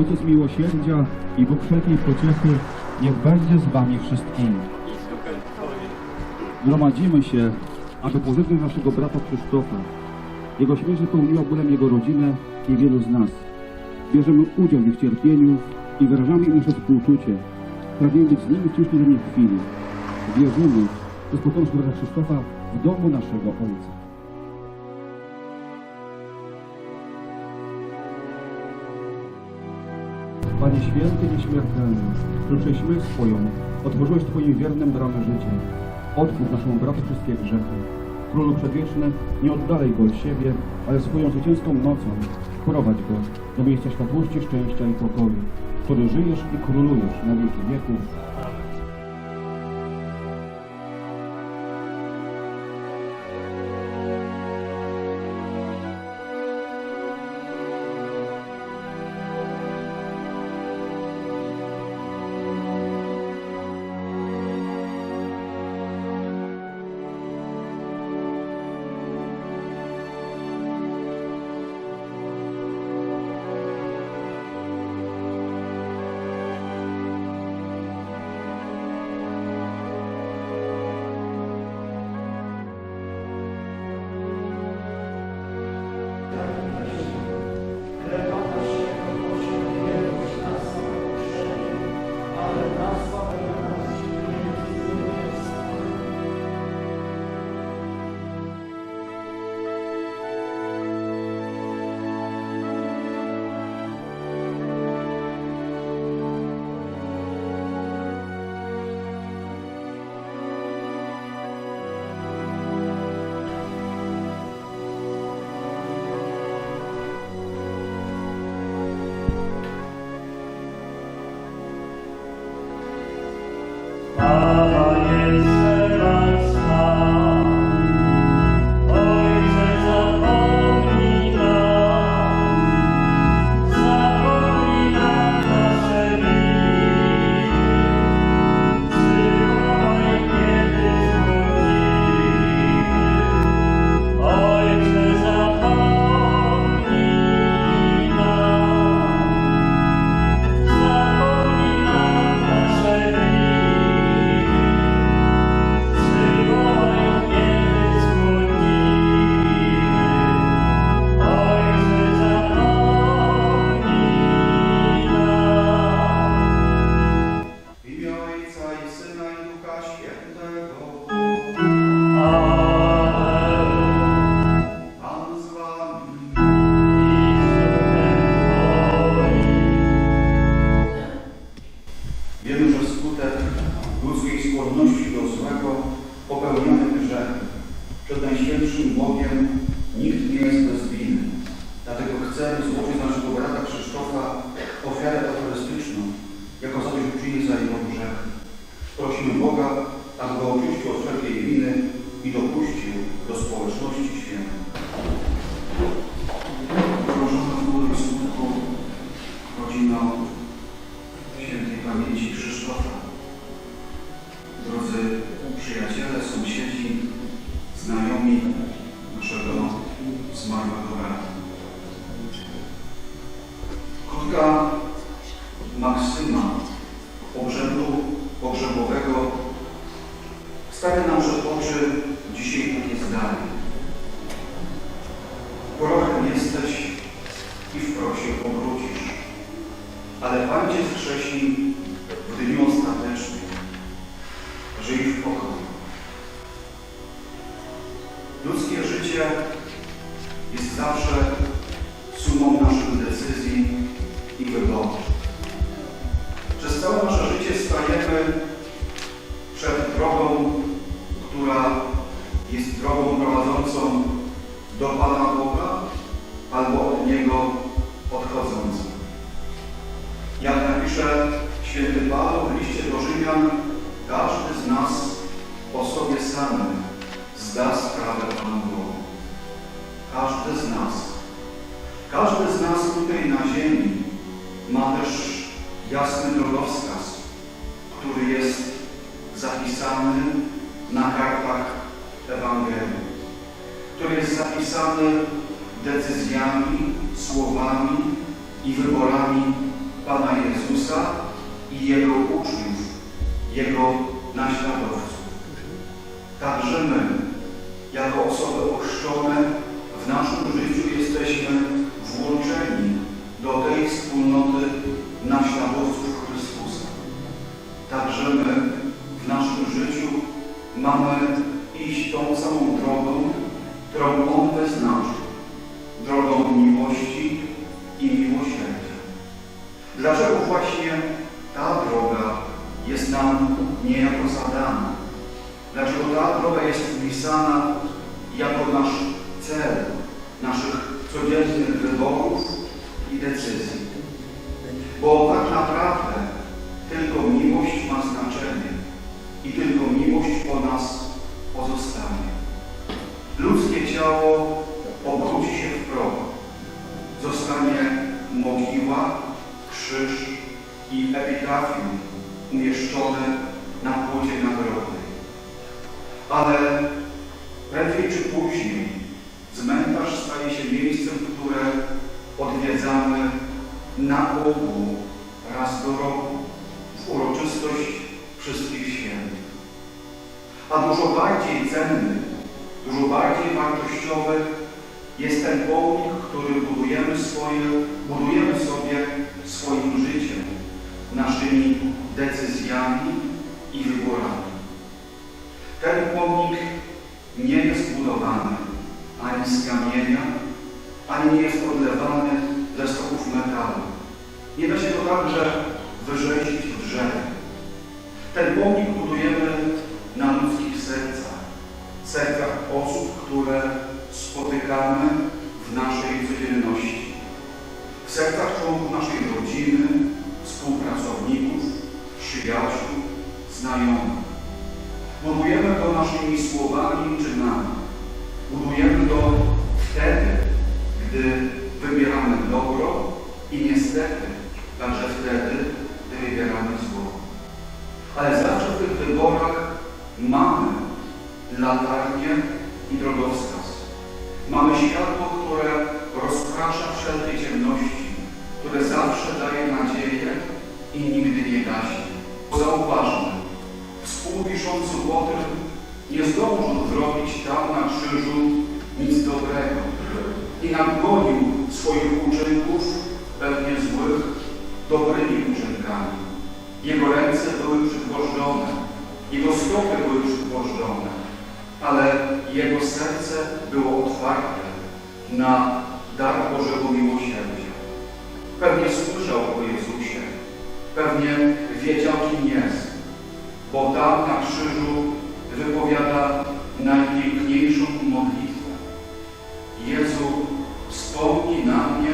Ojciec miłosierdzia i Bóg wszelkiej pociechy niech będzie z wami wszystkimi. Gromadzimy się, aby pożegnać naszego brata Krzysztofa. Jego śmierć wypełniła bólem jego rodzinę i wielu z nas. Bierzemy udział w ich cierpieniu i wyrażamy im nasze współczucie. Pragniemy być z nimi w ciężkiej chwili. Wierzymy, że spotkamy się brata Krzysztofa w domu naszego Ojca. Panie Święty Nieśmiertelny, który przez śmierć swoją otworzyłeś Twoim wiernym bramę życia. Odpuść naszemu bratu wszystkie grzechy. Królu Przedwieczny, nie oddalej go od siebie, ale swoją zwycięską mocą wprowadź go do miejsca światłości, szczęścia i pokoju, który żyjesz i królujesz na wieki wieków. Ale Pan Cię skrzesi w dniu ostatecznym. Żyj w pokoju. Ludzkie życie jest zawsze sumą naszych decyzji Jak napisze święty Paweł w liście do Rzymian, każdy z nas o sobie samym zda sprawę Panu Bogu. Każdy z nas. Każdy z nas tutaj na ziemi ma też jasny drogowskaz, który jest zapisany na kartach Ewangelii, który jest zapisany decyzjami, słowami i wyborami Pana Jezusa i Jego uczniów, Jego naśladowców. Także my, jako osoby ochrzczone, w naszym życiu jesteśmy włączeni do tej wspólnoty naśladowców Chrystusa. Także my w naszym życiu mamy iść tą samą drogą, którą On wyznaczył. Drogą Dlaczego właśnie ta droga jest nam niejako zadana? Dlaczego ta droga jest wpisana jako nasz cel naszych codziennych wyborów i decyzji? Bo tak naprawdę tylko miłość ma znaczenie i tylko miłość po nas pozostanie. Ludzkie ciało obróci się w proch. Zostanie mogiła, krzyż i epitafium umieszczone na płocie nagrobnej. Ale prędzej czy później cmentarz staje się miejscem, które odwiedzamy na ogół raz do roku w uroczystość wszystkich świętych. A dużo bardziej cenny, dużo bardziej wartościowy jest ten pomnik, który budujemy, swoje, budujemy sobie naszymi decyzjami i wyborami. Ten pomnik nie jest budowany ani z kamienia, ani nie jest odlewany ze stoków metalu. Nie da się to także wyrzeźbić w drzewie. Ten pomnik budujemy na ludzkich sercach, sercach osób, które spotykamy w naszej codzienności, w sercach członków naszej rodziny, współpracowników, przyjaciół, znajomych. Budujemy to naszymi słowami i czynami. Budujemy to wtedy, gdy wybieramy dobro i niestety także wtedy, gdy wybieramy zło. Ale zawsze w tych wyborach mamy latarnię i drogowskaz. Mamy światło, które rozprasza wszelkie ciemności, które zawsze daje nadzieję i nigdy nie gasi. Zauważmy, współpiszący o tym nie zdążył zrobić tam na krzyżu nic dobrego i nadgonił swoich uczynków, pewnie złych, dobrymi uczynkami. Jego ręce były przygwożdżone, jego stopy były przygwożdżone, ale jego serce było otwarte na dar Bożego miłosierdzia. Wiedział, kim jest, bo tam na krzyżu wypowiada najpiękniejszą modlitwę. Jezu, wspomnij na mnie,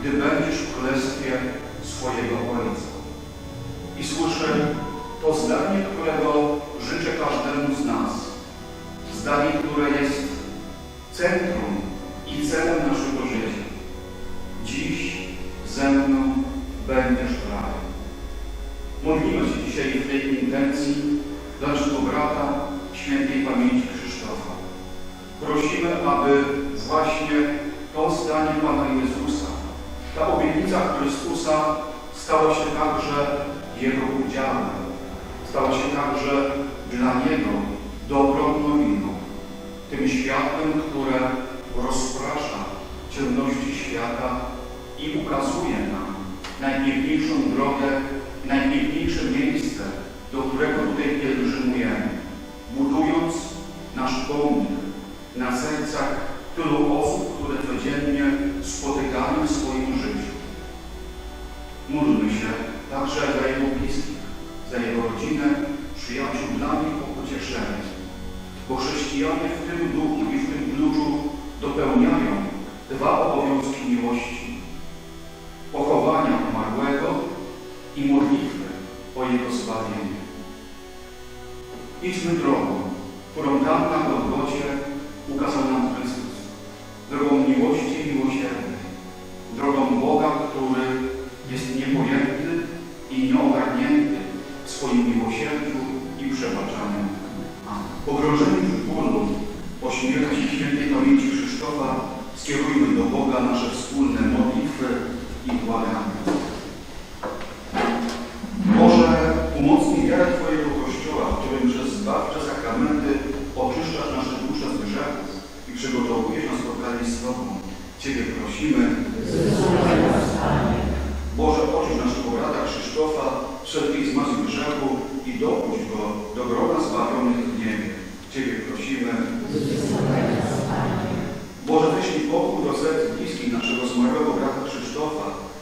gdy będziesz w królestwie swojego Ojca. I słyszę to zdanie, którego życzę każdemu z nas. Zdanie, które jest centrum i celem naszego życia. Dziś ze mną będziesz w raju. Modlimy się dzisiaj w tej intencji dla naszego brata świętej pamięci Krzysztofa. Prosimy, aby właśnie to zdanie Pana Jezusa, ta obietnica Chrystusa stała się także Jego udziałem. Stała się także dla Niego dobrą nowiną, tym światłem, które rozprasza ciemności świata i ukazuje nam najpiękniejszą drogę, najpiękniejsze miejsce, do którego tutaj pielgrzymujemy, budując nasz pomnik na sercach tylu osób, które codziennie spotykamy w swoim życiu. Módlmy się także za Jego bliskich, za Jego rodzinę, przyjaciół, dla nich o pocieszenie. Bo chrześcijanie w tym duchu i w tym kluczu dopełniają dwa Idźmy drogą, którą tam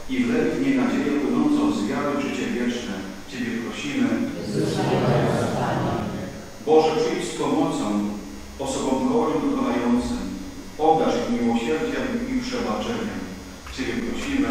i wlej w nie nadzieję płynącą z wiary życie wieczne. Ciebie prosimy. Boże, przyjdź z pomocą osobom chorym i konającym. Obdarz ich miłosierdziem i przebaczeniem. Ciebie prosimy.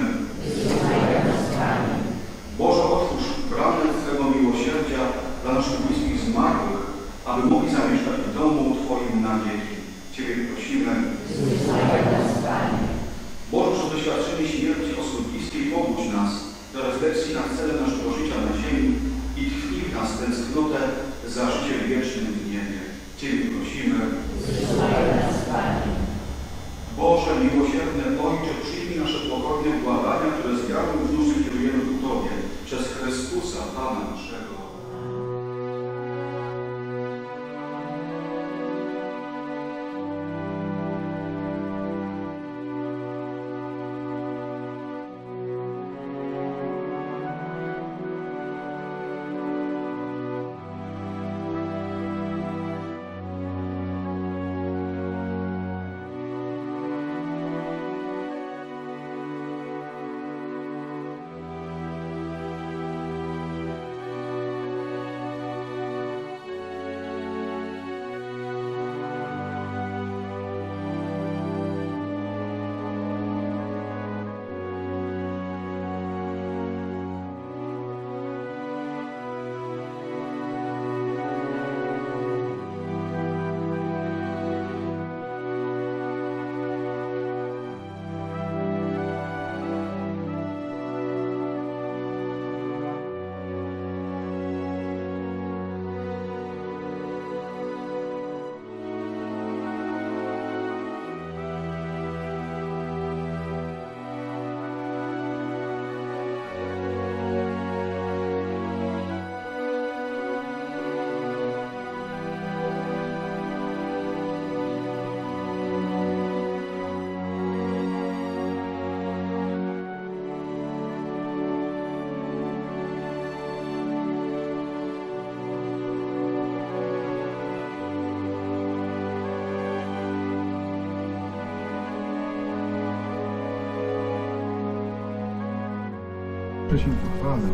Się w chwale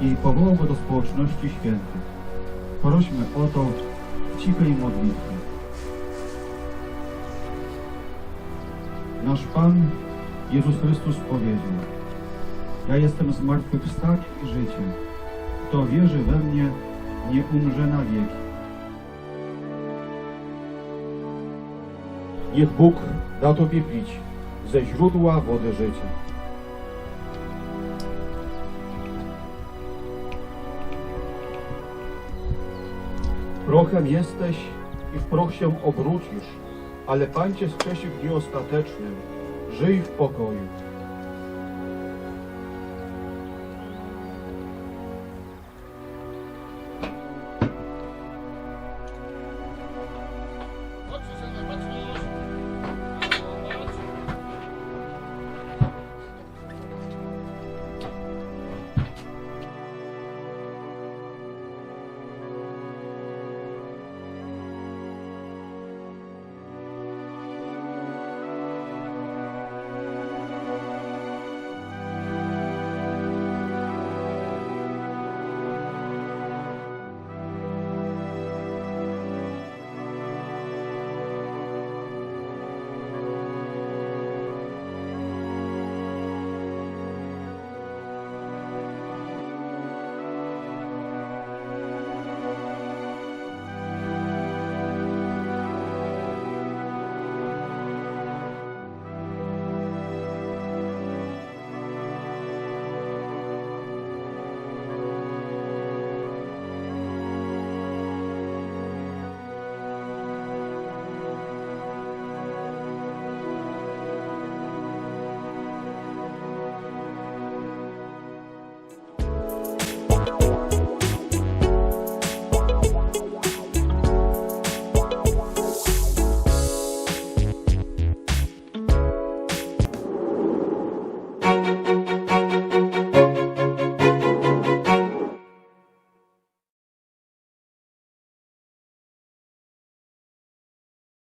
i powołał go do społeczności świętych. Prośmy o to w cichej modlitwie. Nasz Pan Jezus Chrystus powiedział Ja jestem zmartwychwstaniem i życiem. Kto wierzy we mnie, nie umrze na wieki. Niech Bóg da Tobie pić ze źródła wody życia. Prochem jesteś i w proch się obrócisz, ale Pan Cię skrzesi w dniu ostatecznym. Żyj w pokoju.